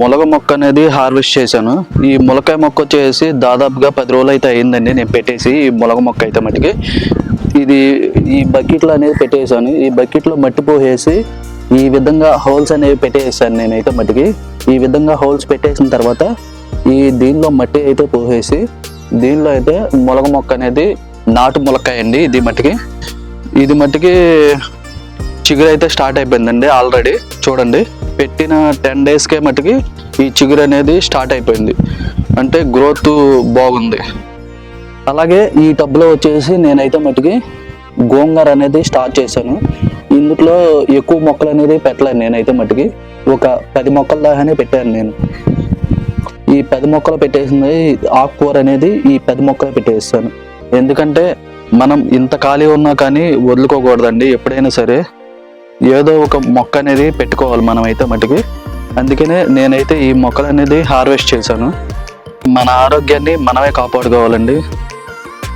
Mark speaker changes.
Speaker 1: మొలక మొక్క అనేది హార్వెస్ట్ చేశాను. ఈ మొలకాయ మొక్క వచ్చేసి దాదాపుగా పది రోజులు అయితే అయిందండి నేను పెట్టేసి ఈ మొలక మొక్క అయితే మట్టికి. ఇది ఈ బకెట్లో అనేది పెట్టేసాను ఈ బకెట్లో మట్టి పోసేసి ఈ విధంగా హోల్స్ అనేవి పెట్టేసాను నేనైతే మట్టికి. ఈ విధంగా హోల్స్ పెట్టేసిన తర్వాత ఈ దీనిలో మట్టి అయితే పోసేసి దీనిలో అయితే మొలక మొక్క అనేది నాటు మొలకాయ అండి ఇది మట్టికి. ఇది మట్టికి చిగురు అయితే స్టార్ట్ అయిపోయిందండి ఆల్రెడీ. చూడండి. పెట్టిన టెన్ డేస్కే మటుకి ఈ చిగురు అనేది స్టార్ట్ అయిపోయింది. అంటే గ్రోత్ బాగుంది. అలాగే ఈ టబ్లో వచ్చేసి నేనైతే మటుకి గోంగూర అనేది స్టార్ట్ చేశాను. ఇందులో ఎక్కువ మొక్కలు అనేది పెట్టలేను నేనైతే మటుకి. ఒక పది మొక్కల దాకానే పెట్టాను నేను. ఈ పది మొక్కలు పెట్టేసింది ఆకుకూర అనేది ఈ పది మొక్కలు పెట్టేస్తాను. ఎందుకంటే మనం ఇంత ఖాళీ ఉన్నా కానీ వదులుకోకూడదండి ఎప్పుడైనా సరే. ఏదో ఒక మొక్క అనేది పెట్టుకోవాలి మనం అయితే మటుకి. అందుకనే నేనైతే ఈ మొక్కలు అనేది హార్వెస్ట్ చేశాను. మన ఆరోగ్యాన్ని మనమే కాపాడుకోవాలండి.